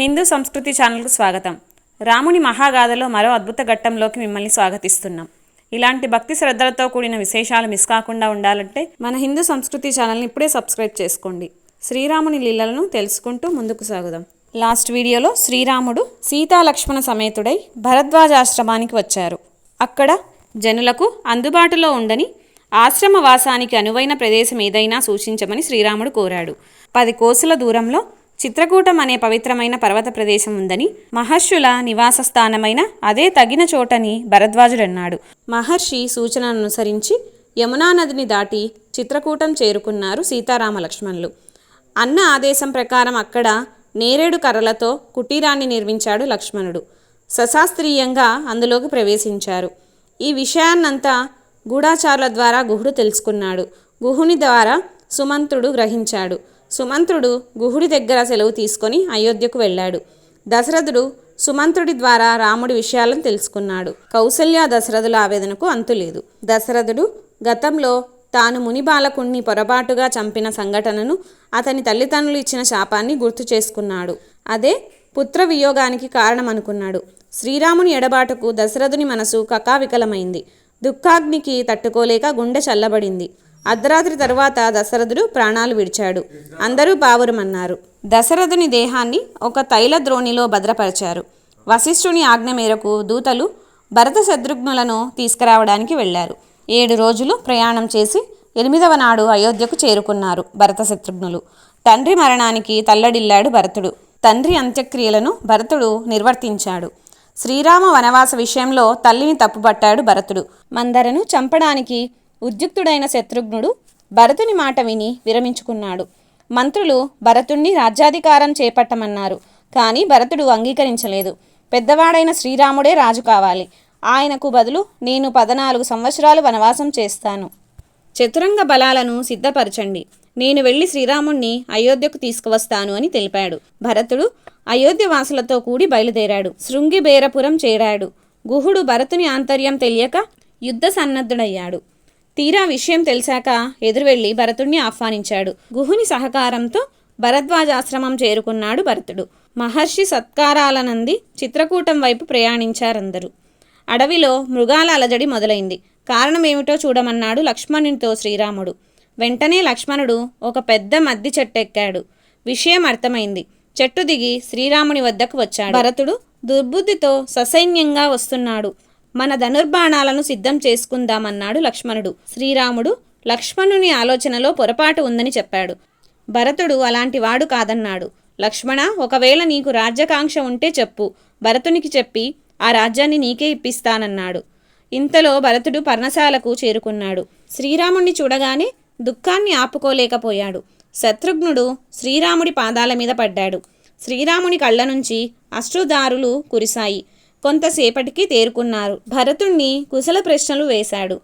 హిందూ సంస్కృతి ఛానల్కు స్వాగతం. రాముని మహాగాథలో మరో అద్భుత ఘట్టంలోకి మిమ్మల్ని స్వాగతిస్తున్నాం. ఇలాంటి భక్తి శ్రద్ధలతో కూడిన విశేషాలు మిస్ కాకుండా ఉండాలంటే మన హిందూ సంస్కృతి ఛానల్ని ఇప్పుడే సబ్స్క్రైబ్ చేసుకోండి. శ్రీరాముని లీలలను తెలుసుకుంటూ ముందుకు సాగుదాం. లాస్ట్ వీడియోలో శ్రీరాముడు సీతాలక్ష్మణ సమేతుడై భరద్వాజాశ్రమానికి వచ్చారు. అక్కడ జనులకు అందుబాటులో ఉండని ఆశ్రమ వాసానికి అనువైన ప్రదేశం ఏదైనా సూచించమని శ్రీరాముడు కోరాడు. పది కోసుల దూరంలో చిత్రకూటం అనే పవిత్రమైన పర్వత ప్రదేశం ఉందని మహర్షుల నివాస స్థానమైన అదే తగిన చోటని భరద్వాజుడన్నాడు. మహర్షి సూచనను అనుసరించి యమునా నదిని దాటి చిత్రకూటం చేరుకున్నారు సీతారామ లక్ష్మణులు అన్న ఆదేశం ప్రకారం అక్కడ నేరేడు కర్రలతో కుటీరాన్ని నిర్మించాడు లక్ష్మణుడు. సశాస్త్రీయంగా అందులోకి ప్రవేశించారు. ఈ విషయాన్నంతా గూఢాచారుల ద్వారా గుహుడు తెలుసుకున్నాడు. గుహుని ద్వారా సుమంతుడు గ్రహించాడు. సుమంత్రుడు గుహుడి దగ్గర సెలవు తీసుకొని అయోధ్యకు వెళ్ళాడు. దశరథుడు సుమంత్రుడి ద్వారా రాముడి విషయాలను తెలుసుకున్నాడు. కౌసల్య దశరథుల ఆవేదనకు అంతులేదు దశరథుడు గతంలో తాను ముని బాలకుణ్ణి పొరపాటుగా చంపిన సంఘటనను అతని తల్లిదండ్రులు ఇచ్చిన శాపాన్ని గుర్తు చేసుకున్నాడు. అదే పుత్ర వియోగానికి కారణమనుకున్నాడు. శ్రీరాముని ఎడబాటుకు దశరథుని మనసు కకావికలమైంది. దుఃఖాగ్నికి తట్టుకోలేక గుండె చల్లబడింది. అర్ధరాత్రి తరువాత దశరథుడు ప్రాణాలు విడిచాడు. అందరూ పావురమన్నారు. దశరథుని దేహాన్ని ఒక తైల ద్రోణిలో భద్రపరిచారు. వశిష్ఠుని ఆజ్ఞ మేరకు దూతలు భరత శత్రుఘ్నులను తీసుకురావడానికి వెళ్ళారు. ఏడు రోజులు ప్రయాణం చేసి ఎనిమిదవ నాడు అయోధ్యకు చేరుకున్నారు భరత శత్రుఘ్నులు. తండ్రి మరణానికి తల్లడిల్లాడు భరతుడు. తండ్రి అంత్యక్రియలను భరతుడు నిర్వర్తించాడు. శ్రీరామ వనవాస విషయంలో తల్లిని తప్పుపట్టాడు భరతుడు. మందరను చంపడానికి ఉద్యుక్తుడైన శత్రుఘ్నుడు భరతుని మాట విని విరమించుకున్నాడు. మంత్రులు భరతుణ్ణి రాజ్యాధికారం చేపట్టమన్నారు కానీ భరతుడు అంగీకరించలేదు. పెద్దవాడైన శ్రీరాముడే రాజు కావాలి. ఆయనకు బదులు నేను పదనాలుగు సంవత్సరాలు వనవాసం చేస్తాను. చతురంగ బలాలను సిద్ధపరచండి. నేను వెళ్ళి శ్రీరాముణ్ణి అయోధ్యకు తీసుకువస్తాను అని తెలిపాడు. భరతుడు అయోధ్య వాసులతో కూడి బయలుదేరాడు. శృంగిబేరపురం చేరాడు. గుహుడు భరతుని ఆంతర్యం తెలియక యుద్ధ సన్నద్ధుడయ్యాడు. తీరా విషయం తెలిసాక ఎదురువెళ్ళి భరతుణ్ణి ఆహ్వానించాడు. గుహుని సహకారంతో భరద్వాజాశ్రమం చేరుకున్నాడు భరతుడు. మహర్షి సత్కారాలనంది చిత్రకూటం వైపు ప్రయాణించారందరూ. అడవిలో మృగాల అలజడి మొదలైంది. కారణమేమిటో చూడమన్నాడు లక్ష్మణునితో శ్రీరాముడు. వెంటనే లక్ష్మణుడు ఒక పెద్ద మద్ది చెట్టెక్కాడు. విషయం అర్థమైంది. చెట్టు దిగి శ్రీరాముని వద్దకు వచ్చాడు. భరతుడు దుర్బుద్ధితో ససైన్యంగా వస్తున్నాడు. మన ధనుర్బాణాలను సిద్ధం చేసుకుందామన్నాడు లక్ష్మణుడు. శ్రీరాముడు లక్ష్మణుని ఆలోచనలో పొరపాటు ఉందని చెప్పాడు. భరతుడు అలాంటి వాడు కాదన్నాడు. లక్ష్మణ ఒకవేళ నీకు రాజ్యకాంక్ష ఉంటే చెప్పు. భరతునికి చెప్పి ఆ రాజ్యాన్ని నీకే ఇప్పిస్తానన్నాడు. ఇంతలో భరతుడు పర్ణశాలకు చేరుకున్నాడు. శ్రీరాముణ్ణి చూడగానే దుఃఖాన్ని ఆపుకోలేకపోయాడు. శత్రుఘ్నుడు శ్రీరాముడి పాదాల మీద పడ్డాడు. శ్రీరాముని కళ్ళ నుంచి అశ్రుదారులు కురిశాయి. కొంతసేపటికి తేరుకున్నారు. భరతుణ్ణి కుశల ప్రశ్నలు వేశాడు.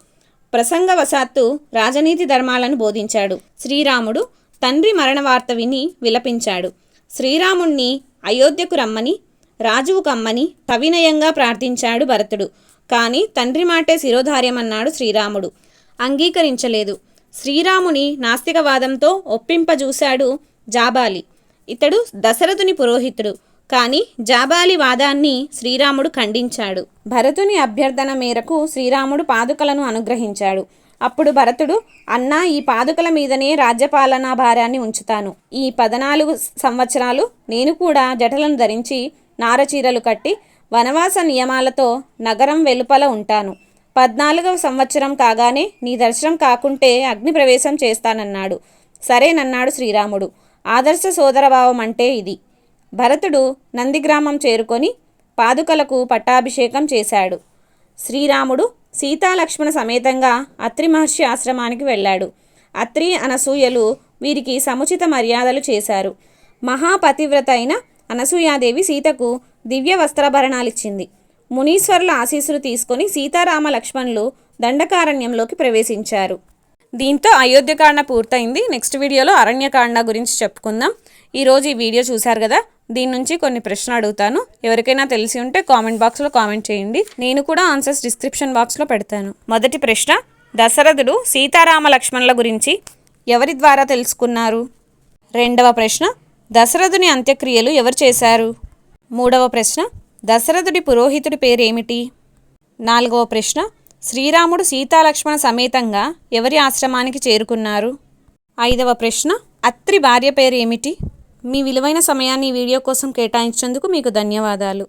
ప్రసంగవశాత్తు రాజనీతి ధర్మాలను బోధించాడు. శ్రీరాముడు తండ్రి మరణ వార్త విని విలపించాడు. శ్రీరాముణ్ణి అయోధ్యకు రమ్మని రాజువు కమ్మని కవినయంగా ప్రార్థించాడు భరతుడు. కానీ తండ్రి మాటే శిరోధార్యమన్నాడు శ్రీరాముడు. అంగీకరించలేదు. శ్రీరాముని నాస్తికవాదంతో ఒప్పింపజూశాడు జాబాలి. ఇతడు దశరథుని పురోహితుడు. కానీ జాబాలి వాదాన్ని శ్రీరాముడు ఖండించాడు. భరతుని అభ్యర్థన మేరకు శ్రీరాముడు పాదుకలను అనుగ్రహించాడు. అప్పుడు భరతుడు అన్నా ఈ పాదుకల మీదనే రాజ్యపాలనా భారాన్ని ఉంచుతాను. ఈ పదనాలుగు సంవత్సరాలు నేను కూడా జటలను ధరించి నారచీరలు కట్టి వనవాస నియమాలతో నగరం వెలుపల ఉంటాను. పద్నాలుగవ సంవత్సరం కాగానే నీ దర్శనం కాకుంటే అగ్నిప్రవేశం చేస్తానన్నాడు. సరేనన్నాడు శ్రీరాముడు. ఆదర్శ సోదరభావం అంటే ఇది. భరతుడు నందిగ్రామం చేరుకొని పాదుకలకు పట్టాభిషేకం చేశాడు. శ్రీరాముడు సీతాలక్ష్మణ సమేతంగా అత్రి మహర్షి ఆశ్రమానికి వెళ్ళాడు. అత్రి అనసూయలు వీరికి సముచిత మర్యాదలు చేశారు. మహాపతివ్రత అయిన అనసూయాదేవి సీతకు దివ్య వస్త్రాభరణాలిచ్చింది. మునీశ్వరుల ఆశీస్సులు తీసుకొని సీతారామ లక్ష్మణులు దండకారణ్యంలోకి ప్రవేశించారు. దీంతో అయోధ్యకాండ పూర్తయింది. నెక్స్ట్ వీడియోలో అరణ్యకాండ గురించి చెప్పుకుందాం. ఈరోజు ఈ వీడియో చూశారు కదా? దీని నుంచి కొన్ని ప్రశ్నలు అడుగుతాను. ఎవరికైనా తెలిసి ఉంటే కామెంట్ బాక్స్లో కామెంట్ చేయండి. నేను కూడా ఆన్సర్స్ డిస్క్రిప్షన్ బాక్స్లో పెడతాను. మొదటి ప్రశ్న దశరథుడు సీతారామ లక్ష్మణుల గురించి ఎవరి ద్వారా తెలుసుకున్నారు? రెండవ ప్రశ్న దశరథుని అంత్యక్రియలు ఎవరు చేశారు? మూడవ ప్రశ్న దశరథుడి పురోహితుడి పేరేమిటి? నాలుగవ ప్రశ్న శ్రీరాముడు సీతాలక్ష్మణ సమేతంగా ఎవరి ఆశ్రమానికి చేరుకున్నారు? ఐదవ ప్రశ్న అత్రి భార్య పేరు ఏమిటి మీ విలువైన సమయాన్ని ఈ వీడియో కోసం కేటాయించినందుకు మీకు ధన్యవాదాలు.